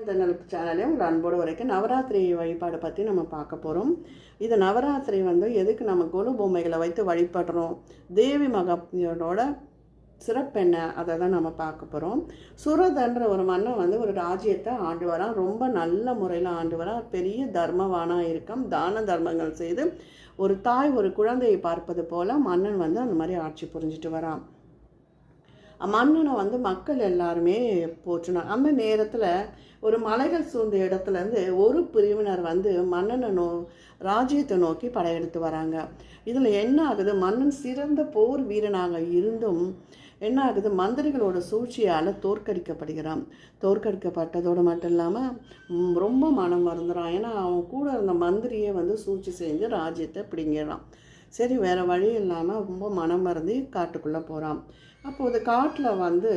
இந்த சேனலையும் உங்கள் அன்போடு வரைக்கும் நவராத்திரி வழிபாடு பற்றி நம்ம பார்க்க போகிறோம் இது நவராத்திரி வந்து எதுக்கு நம்ம கொலு பொம்மைகளை வைத்து வழிபடுறோம்? தேவி மகனோட சிறப்பு என்ன? அதை தான் நம்ம பார்க்க போகிறோம் சுரதன்ற ஒரு மன்னன் வந்து ஒரு ராஜ்யத்தை ஆண்டு வரான். ரொம்ப நல்ல முறையில் ஆண்டு வரான். பெரிய தர்மவானாக இருக்கான். தான தர்மங்கள் செய்து ஒரு தாய் ஒரு குழந்தையை பார்ப்பது போல் மன்னன் வந்து அந்த மாதிரி ஆட்சி புரிஞ்சிட்டு வரான். மன்னனை வந்து மக்கள் எல்லாருமே போற்றினாங்க அந்த நேரத்தில் ஒரு மலைகள் சூழ்ந்த இடத்துலேருந்து ஒரு பிரிவினர் வந்து மன்னனை நோ ராஜ்யத்தை நோக்கி படையெடுத்து வராங்க. இதில் என்ன ஆகுது? மன்னன் சிறந்த போர் வீரனாக இருந்தும் என்ன ஆகுது? மந்திரிகளோட சூழ்ச்சியால் தோற்கடிக்கப்படுகிறான். தோற்கடிக்கப்பட்டதோடு மட்டும் இல்லாமல் ரொம்ப மனம் வருந்துறான். ஏன்னா அவன் கூட இருந்த மந்திரியை வந்து சூழ்ச்சி செஞ்சு ராஜ்யத்தை பிடிங்கிடுறான். சரி வேறு வழி இல்லாமல் ரொம்ப மனம் மறந்து காட்டுக்குள்ளே போகிறான் அப்போது காட்டில் வந்து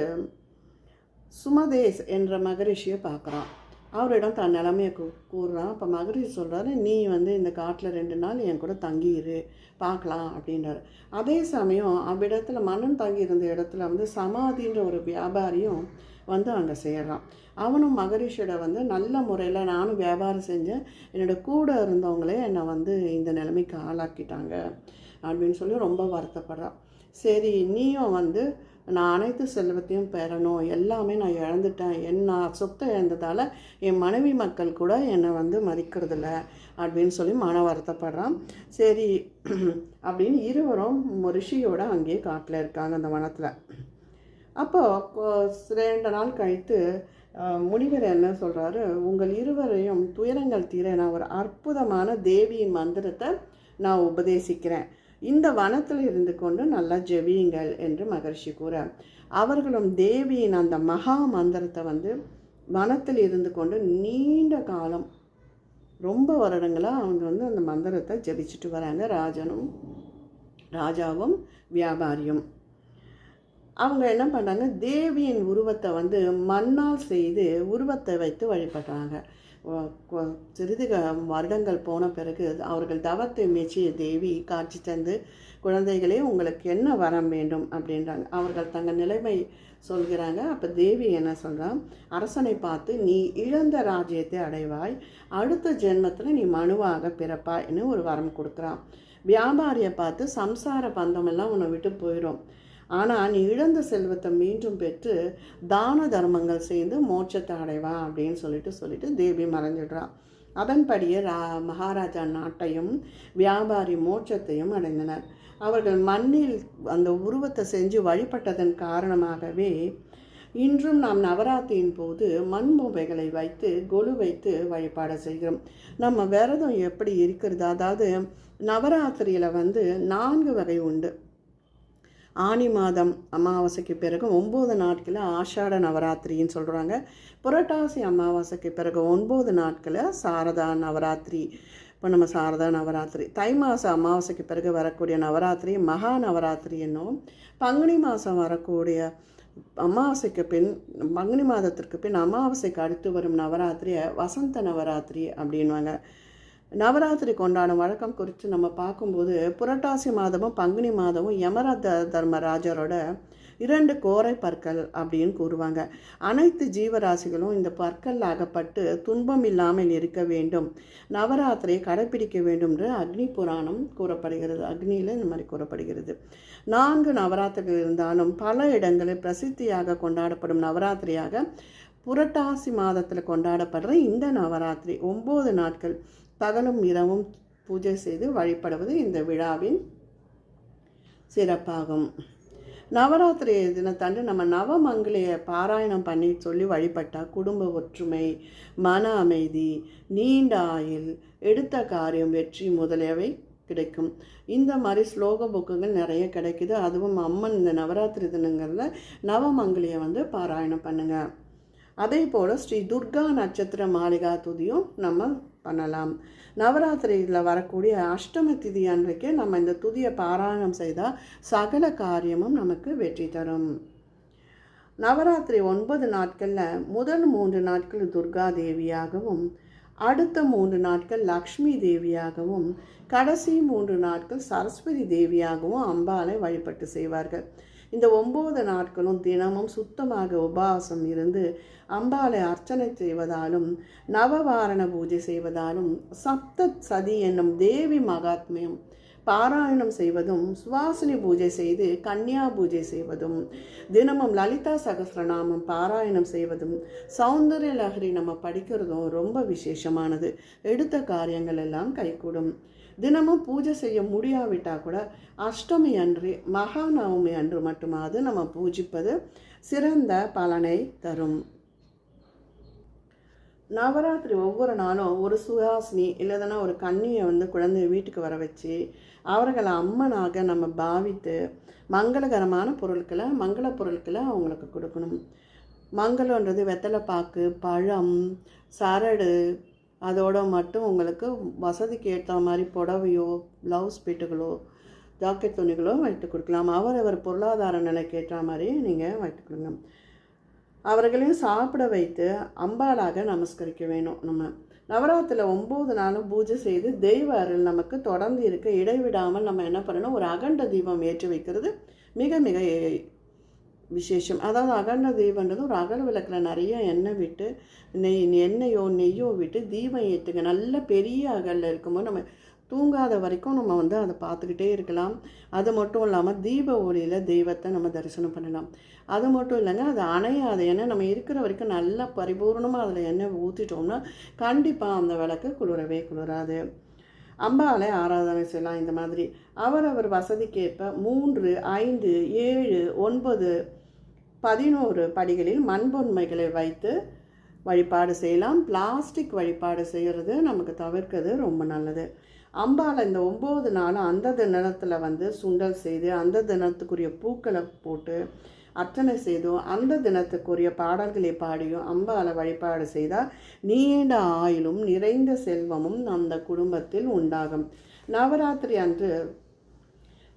சுமதேஸ் என்ற மகரிஷியை பார்க்குறான். அவரிடம் தன் நிலமையை கூ கூறுறான். அப்போ மகரிஷி சொல்கிறாரு நீ வந்து இந்த காட்டில் ரெண்டு நாள் என் கூட தங்கியிரு பார்க்கலாம் அப்படின்றாரு. அதே சமயம் அவ்விடத்துல மன்னன் தங்கி இருந்த இடத்துல வந்து சமாதின்ற ஒரு வியாபாரியும் வந்து அங்கே சேர்றான். அவனும் மகரிஷியோட வந்து நல்ல முறையில் நானும் வியாபாரம் செஞ்சேன். என்னோட கூட இருந்தவங்களே என்னை வந்து இந்த நிலைமைக்கு ஆளாக்கிட்டாங்க அப்படின்னு சொல்லி ரொம்ப வருத்தப்படுறான். சரி நீயும் வந்து நான் அனைத்து செல்வத்தையும் பெறணும். எல்லாமே நான் இழந்துட்டேன். என் நான் சொத்தை இழந்ததால் என் மனைவி மக்கள் கூட என்னை வந்து மதிக்கிறதில்ல அப்படின்னு சொல்லி மன வருத்தப்படுறான். சரி அப்படின்னு இருவரும் ரிஷியோட அங்கேயே காட்டில் இருக்காங்க அந்த வனத்தில். அப்போது ரெண்டு நாள் கழித்து முனிவர் என்ன சொல்கிறாரு உங்கள் இருவரையும் துயரங்கள் தீர நான் ஒரு அற்புதமான தேவியின் மந்திரத்தை நான் உபதேசிக்கிறேன். இந்த வனத்தில் இருந்து கொண்டு நல்லா ஜெபியுங்கள் என்று மகர்ஷி கூற அவர்களும் தேவியின் அந்த மகா மந்திரத்தை வந்து வனத்தில் இருந்து கொண்டு நீண்ட காலம் ரொம்ப வருடங்களாக அவங்க வந்து அந்த மந்திரத்தை ஜபிச்சுட்டு வராங்க ராஜனும் ராஜாவும் வியாபாரியும். அவங்க என்ன பண்ணுறாங்க தேவியின் உருவத்தை வந்து மண்ணால் செய்து உருவத்தை வைத்து வழிபடுறாங்க. சிறிது வருடங்கள் போன பிறகு அவர்கள் தவத்தை மெச்சிய தேவி காட்சி தந்து குழந்தைகளே உங்களுக்கு என்ன வரம் வேண்டும்? அப்படின்றாங்க. அவர்கள் தங்கள் நிலைமை சொல்கிறாங்க. அப்போ தேவி என்ன சொல்கிறான் அரசனை பார்த்து நீ இழந்த ராஜ்யத்தை அடைவாய். அடுத்த ஜென்மத்தில் நீ மனுவாக பிறப்பாய்னு ஒரு வரம் கொடுக்குறான் வியாபாரியை பார்த்து சம்சார பந்தமெல்லாம் உன்னை விட்டு போயிடும் ஆனால் நீ இழந்த செல்வத்தை மீண்டும் பெற்று தான தர்மங்கள் செய்து மோட்சத்தை அடைவா அப்படின்னு சொல்லிட்டு சொல்லிட்டு தேவி மறைஞ்சிடுறான் அதன்படியே ரா மகாராஜா நாட்டையும் வியாபாரி மோட்சத்தையும் அடைந்தனர். அவர்கள் மண்ணில் அந்த உருவத்தை செஞ்சு வழிபட்டதன் காரணமாகவே இன்றும் நாம் நவராத்திரியின் போது மண் பொம்மைகளை வைத்து கொலு வைத்து வழிபாடு செய்கிறோம். நம்ம விரதம் எப்படி இருக்கிறது? அதாவது நவராத்திரியில் வந்து நான்கு வகை உண்டு. ஆனி மாதம் அமாவாசைக்கு பிறகு ஒம்பது நாட்களில் ஆஷாட நவராத்திரின்னு சொல்கிறாங்க புரட்டாசி அமாவாசைக்கு பிறகு ஒன்பது நாட்களில் சாரதா நவராத்திரி. இப்போ நம்ம சாரதா நவராத்திரி. தை மாதம் அமாவாசைக்கு பிறகு வரக்கூடிய நவராத்திரி மகா நவராத்திரி என்னும் பங்குனி மாதம் வரக்கூடிய அமாவாசைக்கு பின் பங்குனி மாதத்திற்கு பின் அமாவாசைக்கு அடுத்து வரும் நவராத்திரியை வசந்த நவராத்திரி அப்படின்வாங்க நவராத்திரி கொண்டாடும் வழக்கம் குறித்து நம்ம பார்க்கும்போது புரட்டாசி மாதமும் பங்குனி மாதமும் யமரத தர்மராஜரோட இரண்டு கோரை பற்கள் அப்படின்னு கூறுவாங்க. அனைத்து ஜீவராசிகளும் இந்த பற்கள் அகப்பட்டு துன்பம் இல்லாமல் இருக்க வேண்டும். நவராத்திரியை கடைப்பிடிக்க வேண்டும் என்று அக்னி புராணம் கூறப்படுகிறது. அக்னியில் இந்த மாதிரி கூறப்படுகிறது. நான்கு நவராத்திரிகள் இருந்தாலும் பல இடங்களில் பிரசித்தியாக கொண்டாடப்படும் நவராத்திரியாக புரட்டாசி மாதத்தில் கொண்டாடப்படுற இந்த நவராத்திரி ஒம்பது நாட்கள் பகலும் இரவும் பூஜை செய்து வழிபடுவது இந்த விழாவின் சிறப்பாகும். நவராத்திரி தினத்தன்று நம்ம நவமங்களைய பாராயணம் பண்ணி சொல்லி வழிபட்டால் குடும்ப ஒற்றுமை மன அமைதி நீண்ட ஆயுள் எடுத்த காரியம் வெற்றி முதலியவை கிடைக்கும். இந்த மாதிரி ஸ்லோக புக்குகள் நிறைய கிடைக்குது. அதுவும் அம்மன் இந்த நவராத்திரி தினங்களில் நவமங்கலியை வந்து பாராயணம் பண்ணுங்கள் அதே போல் ஸ்ரீ துர்கா நட்சத்திர மாளிகா துதியும் நம்ம பண்ணலாம். நவராத்திரியில் வரக்கூடிய அஷ்டம திதி அன்றைக்கு நம்ம இந்த துதியை பாராயணம் செய்தால் சகல காரியமும் நமக்கு வெற்றி தரும். நவராத்திரி ஒன்பது நாட்களில் முதல் மூன்று நாட்கள் துர்கா தேவியாகவும் அடுத்த மூன்று நாட்கள் லக்ஷ்மி தேவியாகவும் கடைசி மூன்று நாட்கள் சரஸ்வதி தேவியாகவும் அம்பாலை வழிபட்டு செய்வார்கள். இந்த ஒம்பது நாட்களும் தினமும் சுத்தமாக உபவாசம் இருந்து அம்பாளை அர்ச்சனை செய்வதாலும் நவவாரண பூஜை செய்வதாலும் சப்த சதி என்னும் தேவி மகாத்மியம் பாராயணம் செய்வதும் சுவாசினி பூஜை செய்து கன்னியா பூஜை செய்வதும் தினமும் லலிதா சகசிரநாமம் பாராயணம் செய்வதும் சௌந்தர்ய லஹரி நம்ம படிக்கிறதும் ரொம்ப விசேஷமானது. எடுத்த காரியங்கள் எல்லாம் கைகூடும். தினமும் பூஜை செய்ய முடியாவிட்டால் கூட அஷ்டமி அன்று மகாநவமி அன்று மட்டுமாவது நம்ம பூஜிப்பது சிறந்த பலனை தரும். நவராத்திரி ஒவ்வொரு நாளும் ஒரு சுஹாசினி இல்லைதானா ஒரு கன்னியை வந்து குழந்தைய வீட்டுக்கு வர வச்சு அவர்களை அம்மனாக நம்ம பாவித்து மங்களகரமான பொருட்களை மங்கள பொருட்களை அவங்களுக்கு கொடுக்கணும். மங்களன்றது வெத்தலைப்பாக்கு பழம் சரடு அதோட மட்டும் உங்களுக்கு வசதிக்கு ஏற்ற மாதிரி புடவையோ ப்ளவுஸ் பீட்டுகளோ ஜாக்கெட் துணிகளோ வைத்து கொடுக்கலாம். அவரவர் பொருளாதார நிலைக்கு ஏற்ற மாதிரி நீங்கள் வைத்து கொடுங்க. அவர்களையும் சாப்பிட வைத்து அம்பாளாக நமஸ்கரிக்க வேணும் நம்ம. நவராத்திரியில் ஒம்பது நாளும் பூஜை செய்து தெய்வ அருள் நமக்கு தொடர்ந்து இருக்க இடைவிடாமல் நம்ம என்ன பண்ணணும்? ஒரு அகண்ட தீபம் ஏற்றி வைக்கிறது. மிக மிக விசேஷம். அதாவது அகண்ட தீபன்றது ஒரு அகல் விளக்கில் நிறைய எண்ணெய் விட்டு நெய் எண்ணெயோ நெய்யோ விட்டு தீபம் ஏற்றுங்க நல்ல பெரிய அகலில் இருக்கும்போது நம்ம தூங்காத வரைக்கும் நம்ம வந்து அதை பார்த்துக்கிட்டே இருக்கலாம். அது மட்டும் இல்லாமல் தீப ஒளியில் தெய்வத்தை நம்ம தரிசனம் பண்ணலாம். அது மட்டும் இல்லைங்க அது அணையாத எண்ணெய் நம்ம இருக்கிற வரைக்கும் நல்லா பரிபூர்ணமாக அதில் எண்ணெய் ஊற்றிட்டோம்னா கண்டிப்பாக அந்த விளக்கு குளிரவே குளிராது. அம்பாலை ஆராதனை செய்யலாம் இந்த மாதிரி. அவரவர் வசதிக்கேற்ப மூன்று ஐந்து ஏழு ஒன்பது பதினோரு படிகளில் மண்பொன்மைகளை வைத்து வழிபாடு செய்யலாம். பிளாஸ்டிக் வழிபாடு செய்கிறது நமக்கு தவிர்க்கிறது ரொம்ப நல்லது. அம்பால் இந்த ஒம்பது நாளும் அந்த தினத்தில் வந்து சுண்டல் செய்து அந்த தினத்துக்குரிய பூக்களை போட்டு அர்ச்சனை செய்தும் அந்த தினத்துக்குரிய பாடல்களை பாடியும் அம்பால வழிபாடு செய்தால் நீண்ட ஆயிலும் நிறைந்த செல்வமும் அந்த குடும்பத்தில் உண்டாகும். நவராத்திரி அன்று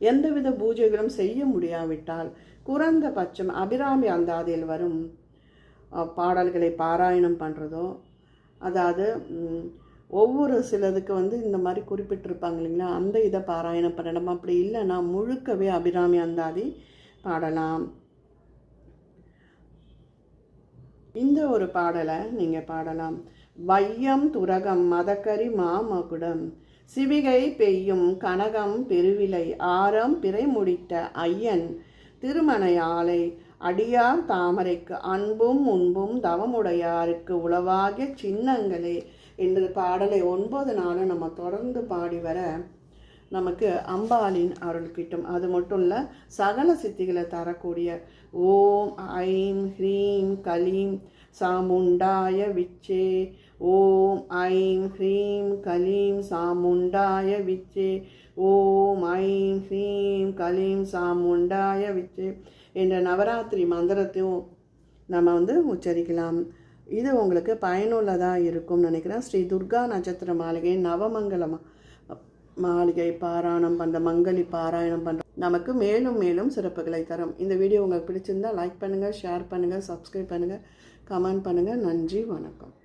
எந்தவித பூஜைகளும் செய்ய முடியாவிட்டால் குறைந்தபட்சம் அபிராமி அந்தாதியில் வரும் பாடல்களை பாராயணம் பண்ணுறதோ அதாவது ஒவ்வொரு சிலதுக்கு வந்து இந்த மாதிரி குறிப்பிட்டிருப்பாங்க இல்லைங்களா? அந்த இதை பாராயணம் பண்ணணும். அப்படி இல்லைன்னா முழுக்கவே அபிராமி அந்தாதி பாடலாம். இந்த ஒரு பாடலை நீங்கள் பாடலாம். வையம் துரகம் மதக்கரி மாமகுடம் சிவிகை பெய்யும் கனகம் பெருவிலை ஆரம் பிறை முடித்த ஐயன் திருமண ஆலை அடியார் தாமரைக்கு அன்பும் முன்பும் தவமுடையாருக்கு உளவாகிய சின்னங்களே என்ற பாடலை ஒன்பது நாளும் நம்ம தொடர்ந்து பாடி வர நமக்கு அம்பாலின் அருள் கிட்டும். அது மட்டும் இல்லை சகல சித்திகளை தரக்கூடிய ஓம் ஐம் ஹ்ரீம் கலீம் சாமுண்டாய விச்சே. ஓம் ஐம் ஹ்ரீம் கலீம் சாமுண்டாய விச்சே. ஓம் ஐம் ஹீம் கலீம் சாமுண்டாய விச்சே என்ற நவராத்திரி மந்திரத்தையும் நம்ம வந்து உச்சரிக்கலாம். இது உங்களுக்கு பயனுள்ளதாக இருக்கும்னு நினைக்கிறேன். ஸ்ரீ துர்கா நட்சத்திர மாளிகை நவமங்கலமாக மாளிகை பாராயணம் பண்ணுற மங்களி பாராயணம் பண்ணுற நமக்கு மேலும் மேலும் சிறப்புகளை தரும். இந்த வீடியோ உங்களுக்கு பிடிச்சிருந்தால் லைக் பண்ணுங்கள் ஷேர் பண்ணுங்கள் சப்ஸ்கிரைப் பண்ணுங்கள் கமெண்ட் பண்ணுங்கள் நன்றி வணக்கம்.